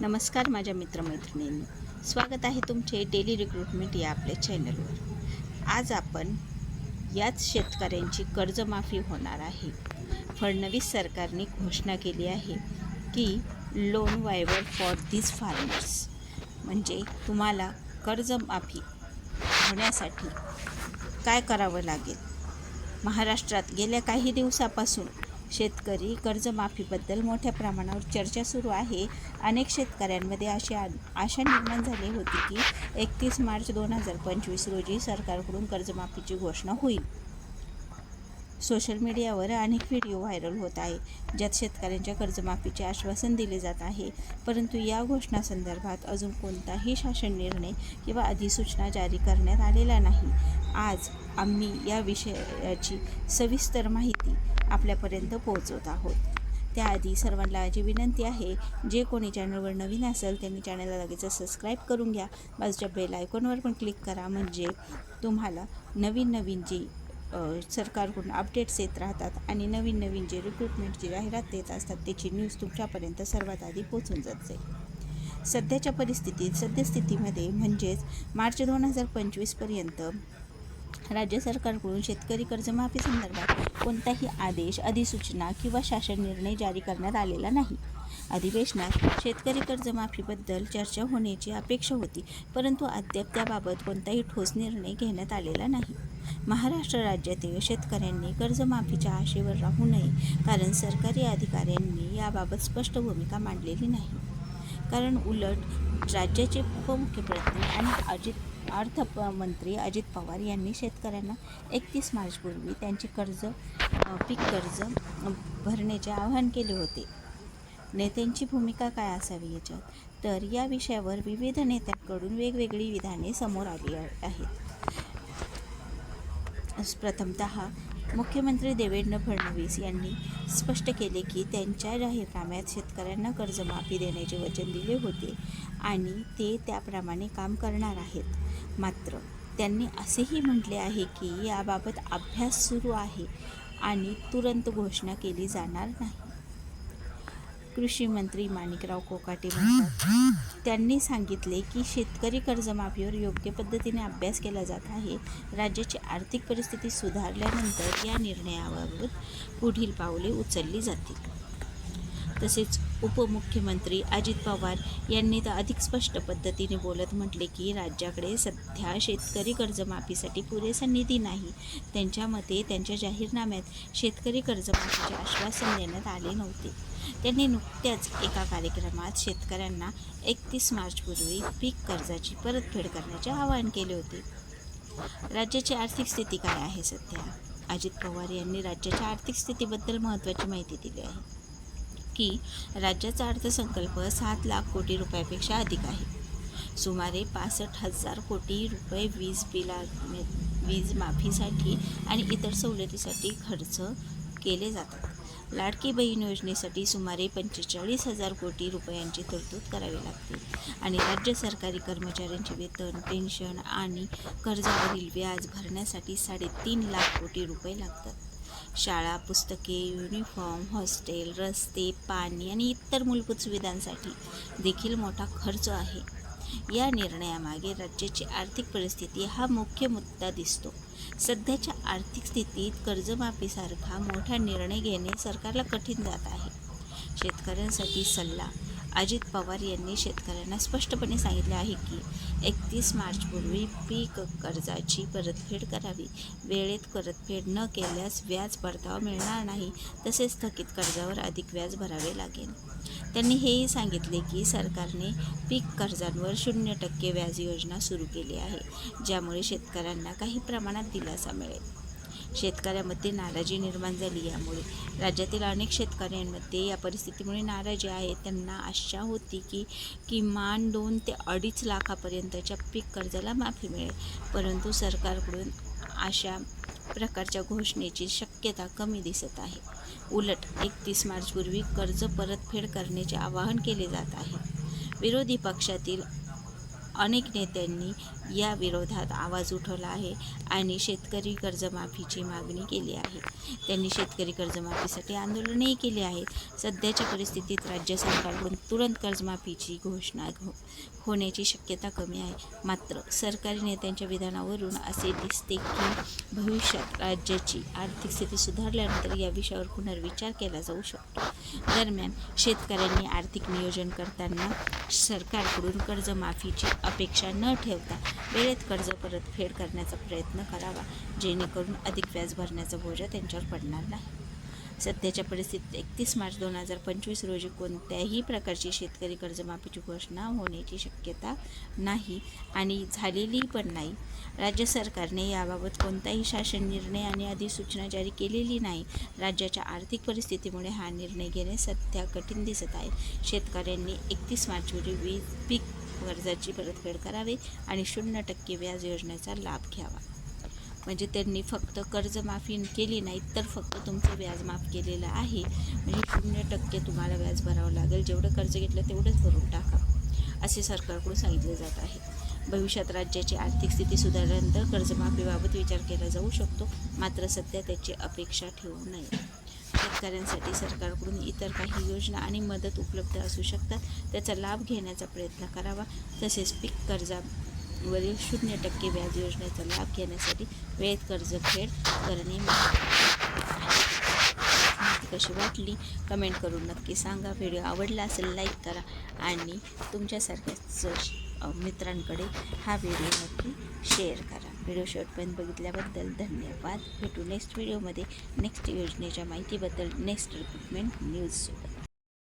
नमस्कार माझ्या मित्रमैत्रिणींनी. स्वागत आहे तुमचे डेली रिक्रुटमेंट या आपल्या चॅनलवर आज आपण याच शेतकऱ्यांची कर्जमाफी होणार आहे. फडणवीस सरकारने घोषणा केली आहे की loan waiver for these farmers म्हणजे तुम्हाला कर्जमाफी होण्यासाठी काय करावं लागेल? महाराष्ट्रात गेल्या काही दिवसापासून शेतकरी कर्जमाफीबद्दल मोठ्या प्रमाणावर चर्चा सुरू आहे. अनेक शेतकऱ्यांमध्ये अशी आ आशा निर्माण झाली होती की एकतीस मार्च दोन हजार पंचवीस रोजी सरकारकडून कर्जमाफीची घोषणा होईल. सोशल मीडियावर अनेक व्हिडिओ व्हायरल होत आहे ज्यात शेतकऱ्यांच्या कर्जमाफीचे आश्वासन दिले जात आहे. परंतु या घोषणासंदर्भात अजून कोणताही शासन निर्णय किंवा अधिसूचना जारी करण्यात आलेला नाही. आज आम्ही या विषयाची सविस्तर माहिती आपल्यापर्यंत पोहोचवत आहोत. त्याआधी सर्वांना माझी विनंती आहे जे कोणी चॅनलवर नवीन असेल त्यांनी चॅनलला लगेच सबस्क्राईब करून घ्या. बाजूच्या बेल आयकॉनवर पण क्लिक करा म्हणजे तुम्हाला नवीन नवीन जी सरकारकडून अपडेट्स येत राहतात आणि नवीन नवीन जे रिक्रुटमेंटची जाहिरात देत असतात त्याची न्यूज तुमच्यापर्यंत सर्वात आधी पोचून जात. जाईल सध्याच्या परिस्थितीत सद्यस्थितीमध्ये म्हणजेच मार्च दोन हजार पंचवीसपर्यंत राज्य सरकारकडून शेतकरी कर्जमाफी संदर्भात कोणताही आदेश अधिसूचना किंवा शासन निर्णय जारी करण्यात आलेला नाही. अधिवेशनात शेतकरी कर्जमाफीबद्दल चर्चा होण्याची अपेक्षा होती परंतु अद्याप त्याबाबत कोणताही ठोस निर्णय घेण्यात आलेला नाही. महाराष्ट्र राज्यातील शेतकऱ्यांनी कर्जमाफीच्या आशेवर राहू नये कारण सरकारी अधिकाऱ्यांनी याबाबत स्पष्ट भूमिका मांडलेली नाही. कारण उलट राज्याचे उपमुख्यमंत्री आणि अजित अर्थमंत्री अजित पवार यांनी शेतकऱ्यांना एकतीस मार्चपूर्वी त्यांचे कर्ज पीक कर्ज भरण्याचे आवाहन केले होते. नेत्यांची भूमिका काय असावी याच्यात? तर या विषयावर विविध नेत्यांकडून वेगवेगळी विधाने समोर आली आहेत. प्रथमतः मुख्यमंत्री देवेंद्र फडणवीस यांनी स्पष्ट केले की त्यांच्या जाहीरनाम्यात शेतकऱ्यांना कर्जमाफी देण्याचे वचन दिले होते आणि ते त्याप्रमाणे काम करणार आहेत. मात्र त्यांनी असेही म्हटले आहे की याबाबत अभ्यास सुरू आहे आणि तुरंत घोषणा केली जाणार नाही. कृषी मंत्री माणिकराव कोकाटे म्हणतात. त्यांनी सांगितले की शेतकरी कर्जमाफीवर योग्य पद्धतीने अभ्यास केला जात आहे. राज्याची आर्थिक परिस्थिती सुधारल्यानंतर या निर्णयाबाबत पुढील पावले उचलली जातील. तसेच उपमुख्यमंत्री अजित पवार यांनी तर अधिक स्पष्ट पद्धतीने बोलत म्हटले की राज्याकडे सध्या शेतकरी कर्जमाफीसाठी पुरेसा निधी नाही. त्यांच्या मते त्यांच्या जाहीरनाम्यात शेतकरी कर्जमाफीचे आश्वासन देण्यात आले नव्हते. त्यांनी नुकत्याच एका कार्यक्रमात शेतकऱ्यांना एकतीस मार्चपूर्वी पीक कर्जाची परतफेड करण्याचे आवाहन केले होते. राज्याची आर्थिक स्थिती काय आहे सध्या? अजित पवार यांनी राज्याच्या आर्थिक स्थितीबद्दल महत्त्वाची माहिती दिली आहे. की राज्याचा अर्थसंकल्प सात लाख कोटी रुपयापेक्षा अधिक आहे. सुमारे पासष्ट हजार कोटी रुपये वीज बिला वीज माफीसाठी आणि इतर सवलतीसाठी खर्च केले जातात. लाडकी बहीण योजनेसाठी सुमारे पंचेचाळीस हजार कोटी रुपयांची तरतूद करावी लागते. आणि राज्य सरकारी कर्मचाऱ्यांचे वेतन पेन्शन आणि कर्जावरील व्याज भरण्यासाठी साडेतीन लाख कोटी रुपये लागतात. शाळा पुस्तके युनिफॉर्म हॉस्टेल रस्ते पाणी आणि इतर मूलभूत सुविधांसाठी देखील मोठा खर्च आहे. या निर्णयामागे राज्याची आर्थिक परिस्थिती हा मुख्य मुद्दा दिसतो. सध्याच्या आर्थिक स्थितीत कर्जमाफीसारखा मोठा निर्णय घेणे सरकारला कठीण जात आहे. शेतकऱ्यांसाठी सल्ला अजित पवार यांनी शेतकऱ्यांना स्पष्टपणे सांगितले आहे की एकतीस मार्चपूर्वी पीक कर्जाची परतफेड करावी. वेळेत परतफेड न केल्यास व्याज परतावा मिळणार नाही तसेच थकीत कर्जावर अधिक व्याज भरावे लागेल. त्यांनी हेही सांगितले की सरकारने पीक कर्जांवर शून्य टक्के व्याज योजना सुरू केली आहे ज्यामुळे शेतकऱ्यांना काही प्रमाणात दिलासा मिळेल. शेतकऱ्यामध्ये नाराजी निर्माण झाली यामुळे. राज्यातील अनेक शेतकऱ्यांमध्ये या परिस्थितीमुळे नाराजी आहे. त्यांना आशा होती की किमान दोन ते अडीच लाखापर्यंतच्या पीक कर्जाला माफी मिळेल. परंतु सरकारकडून अशा प्रकारच्या घोषणेची शक्यता कमी दिसत आहे. उलट एकतीस मार्चपूर्वी कर्ज परतफेड करण्याचे आवाहन केले जात आहे. विरोधी पक्षातील अनेक नेत्यांनी या विरोधात आवाज उठवला आहे आणि शेतकरी कर्जमाफीची मागणी केली आहे. त्यांनी शेतकरी कर्जमाफीसाठी आंदोलनही केले आहेत सध्याच्या परिस्थितीत राज्य सरकारकडून तुरंत कर्जमाफीची घोषणा हो होण्याची शक्यता कमी आहे. मात्र सरकारी नेत्यांच्या विधानावरून असे दिसते की भविष्यात राज्याची आर्थिक स्थिती सुधारल्यानंतर या विषयावर पुनर्विचार केला जाऊ शकतो. दरम्यान शेतकऱ्यांनी आर्थिक नियोजन करताना सरकारकडून कर्जमाफीची अपेक्षा न ठेवता वेळेत कर्ज परतफेड करण्याचा प्रयत्न करावा जेणेकरून अधिक व्याज भरण्याचा बोजा त्यांच्यावर पडणार नाही. सध्याच्या परिस्थितीत एकतीस मार्च दोन हजार पंचवीस रोजी कोणत्याही प्रकारची शेतकरी कर्जमाफीची घोषणा होण्याची शक्यता नाही आणि झालेली पण नाही. राज्य सरकारने याबाबत कोणताही शासन निर्णय आणि अधिसूचना जारी केलेली नाही. राज्याच्या आर्थिक परिस्थितीमुळे हा निर्णय घेणे सध्या कठीण दिसत आहे. शेतकऱ्यांनी एकतीस मार्च रोजी वीज पीक कर्जाची परतफेड करावी आणि शून्य टक्के व्याज योजनेचा लाभ घ्यावा. म्हणजे त्यांनी फक्त कर्जमाफी केली नाही तर फक्त तुमचं व्याज माफ केलेलं आहे. म्हणजे शून्य टक्के तुम्हाला व्याज भरावं लागेल. जेवढं कर्ज घेतलं तेवढंच भरून टाका असे सरकारकडून सांगितले जात आहे. भविष्यात राज्याची आर्थिक स्थिती सुधारल्यानंतर कर्जमाफीबाबत विचार केला जाऊ शकतो मात्र सध्या त्याची अपेक्षा ठेवू नये. शेतकऱ्यांसाठी सरकारकडून इतर काही योजना आणि मदत उपलब्ध असू शकतात. त्याचा लाभ घेण्याचा प्रयत्न करावा. तसेच पीक कर्जावरील शून्य टक्के व्याज योजनेचा लाभ घेण्यासाठी वेळेत कर्जफेड करणे माहिती कशी वाटली? कमेंट करून नक्की सांगा. व्हिडिओ आवडला असेल लाईक करा आणि तुमच्यासारख्याच मित्रांकडे हा व्हिडिओ नक्की शेअर करा. व्हिडिओ शेवटपर्यंत बघितल्याबद्दल धन्यवाद. भेटू नेक्स्ट व्हिडिओमध्ये नेक्स्ट योजनेच्या माहितीबद्दल नेक्स्ट रिक्रुटमेंट न्यूजसोबत